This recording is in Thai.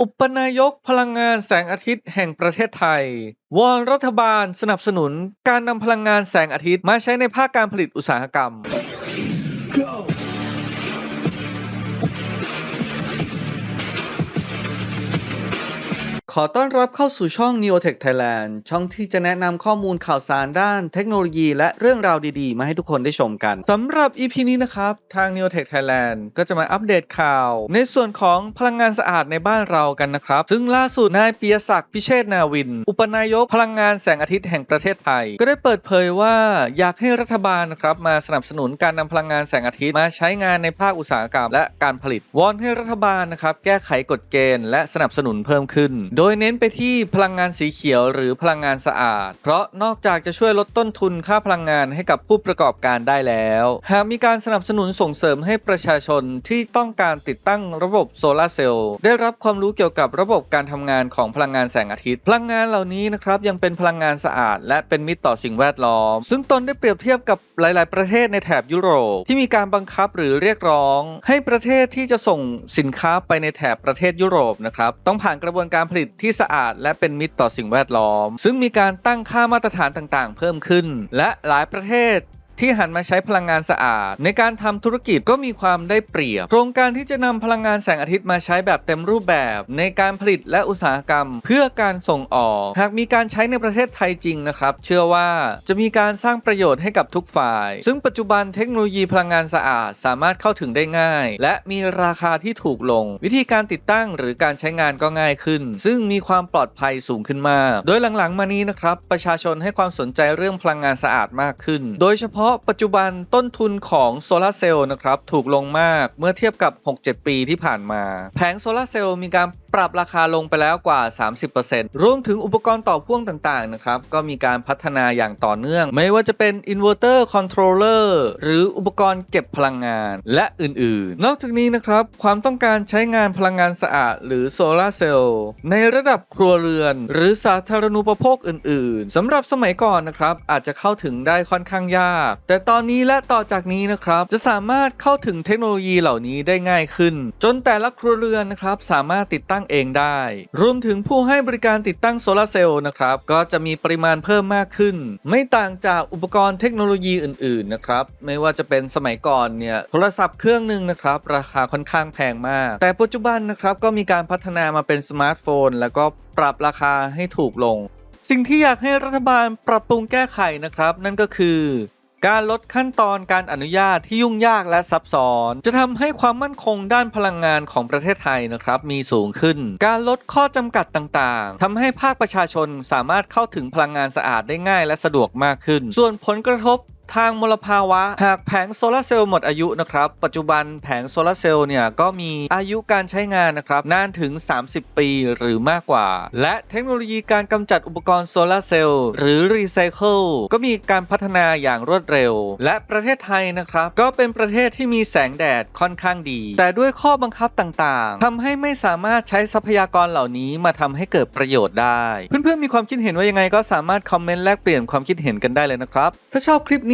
อุปนายกพลังงานแสงอาทิตย์แห่งประเทศไทย วอนรัฐบาลสนับสนุนการนำพลังงานแสงอาทิตย์มาใช้ในภาคการผลิตอุตสาหกรรม ขอต้อนรับเข้าสู่ช่อง Neotech Thailand ช่องที่จะแนะนำข้อมูลข่าวสารด้านเทคโนโลยีและเรื่องราวดีๆ มาให้ทุกคนได้ชมกันสำหรับ EP นี้นะครับ ทาง Neotech Thailand ก็จะมาอัปเดตข่าว ในส่วนของพลังงานสะอาดในบ้านเรากันนะครับ ซึ่งล่าสุดนายปียศักดิ์พิเชษนาวิน อุปนายกพลังงานแสงอาทิตย์แห่งประเทศไทย ก็ได้เปิดเผยว่าอยากให้รัฐบาลนะครับมาสนับสนุนการนำพลังงานแสงอาทิตย์มาใช้งานในภาคอุตสาหกรรม และการผลิตวอนให้รัฐบาลนะครับแก้ไขกฎเกณฑ์และสนับสนุนเพิ่มขึ้นโดยยเน้นไปที่พลังงานสีเขียวหรือพลังงานสะอาด เพราะนอกจากจะช่วยลดต้นทุนค่าพลังงานให้กับผู้ประกอบการได้แล้ว หากมีการสนับสนุนส่งเสริมให้ประชาชนที่ต้องการติดตั้งระบบโซลาร์เซลล์ได้รับความรู้เกี่ยวกับระบบการทำงานของพลังงานแสงอาทิตย์ พลังงานเหล่านี้นะครับยังเป็นพลังงานสะอาด และเป็นมิตรต่อสิ่งแวดล้อม ซึ่งตนได้เปรียบเทียบกับหลาย ๆ ประเทศในแถบยุโรปที่มีการบังคับหรือเรียกร้อง ให้ประเทศที่จะส่งสินค้าไปในแถบประเทศยุโรปนะครับต้องผ่านกระบวนการผลิตที่สะอาดและเป็นมิตรต่อสิ่งแวดล้อม ซึ่งมีการตั้งค่ามาตรฐานต่างๆ เพิ่มขึ้น และหลายประเทศ ที่หันมาใช้พลังงานสะอาด ในการทำธุรกิจก็มีความได้เปรียบ โครงการที่จะนำพลังงานแสงอาทิตย์มาใช้แบบเต็มรูปแบบ ในการผลิตและอุตสาหกรรม เพื่อการส่งออก หากมีการใช้ในประเทศไทยจริงนะครับ เชื่อว่าจะมีการสร้างประโยชน์ให้กับทุกฝ่าย ซึ่งปัจจุบันเทคโนโลยีพลังงานสะอาด สามารถเข้าถึงได้ง่าย และมีราคาที่ถูกลง วิธีการติดตั้งหรือการใช้งานก็ง่ายขึ้น ซึ่งมีความปลอดภัยสูงขึ้นมาก โดยหลังๆ มานี้นะครับประชาชนให้ความสนใจเรื่องพลังงานสะอาดมากขึ้น โดยเฉพาะราะปัจจุบันต้นทุนของโซลาร์เซลล์นะครับถูกลงมากเมื่อเทียบกับ 6-7 ปีที่ผ่านมา แผงโซลาร์เซลล์มีการ ปรับราคาลงไปแล้วกว่า 30%รวมถึงอุปกรณ์ต่อพ่วงต่างๆนะครับก็มีการพัฒนาอย่างต่อเนื่อง ไม่ว่าจะเป็นอินเวอร์เตอร์คอนโทรลเลอร์หรืออุปกรณ์เก็บพลังงาน และอื่นๆ นอกจากนี้นะครับความต้องการใช้งานพลังงานสะอาด หรือโซลาร์เซลล์ในระดับครัวเรือน หรือสาธารณูปโภคอื่นๆสำหรับสมัยก่อนนะครับอาจจะเข้าถึงได้ค่อนข้างยาก แต่ตอนนี้และต่อจากนี้นะครับจะสามารถเข้าถึงเทคโนโลยีเหล่านี้ได้ง่ายขึ้น จนแต่ละครัวเรือนนะครับสามารถติดตั้งเองได้ รวมถึงผู้ให้บริการติดตั้งโซลาร์เซลล์นะครับ ก็จะมีปริมาณเพิ่มมากขึ้น ไม่ต่างจากอุปกรณ์เทคโนโลยีอื่นๆนะครับไม่ว่าจะเป็นสมัยก่อนเนี่ยโทรศัพท์เครื่องหนึ่งนะครับราคาค่อนข้างแพงมาก แต่ปัจจุบันนะครับก็มีการพัฒนามาเป็นสมาร์ทโฟน แล้วก็ปรับราคาให้ถูกลง สิ่งที่อยากให้รัฐบาลปรับปรุงแก้ไขนะครับ นั่นก็คือ การลดขั้นตอนการอนุญาตที่ยุ่งยากและซับซ้อน จะทำให้ความมั่นคงด้านพลังงานของประเทศไทยนะครับมีสูงขึ้น การลดข้อจำกัดต่างๆทำให้ภาคประชาชนสามารถเข้าถึงพลังงานสะอาดได้ง่ายและสะดวกมากขึ้น ส่วนผลกระทบ ทางมลภาวะ หากแผงโซลาร์เซลล์หมดอายุนะครับ ปัจจุบันแผงโซลาร์เซลล์เนี่ยก็มีอายุการใช้งานนะครับนานถึง 30 ปีหรือมากกว่า และเทคโนโลยีการกำจัดอุปกรณ์โซลาร์เซลล์หรือรีไซเคิลก็มีการพัฒนาอย่างรวดเร็ว และประเทศไทยนะครับ ก็เป็นประเทศที่มีแสงแดดค่อนข้างดี แต่ด้วยข้อบังคับต่างๆทำให้ไม่สามารถใช้ทรัพยากรเหล่านี้มาทำให้เกิดประโยชน์ได้ เพื่อนๆมีความคิดเห็นว่ายังไงก็สามารถคอมเมนต์แลกเปลี่ยนความคิดเห็นกันได้เลยนะครับถ้าชอบคลิปนี้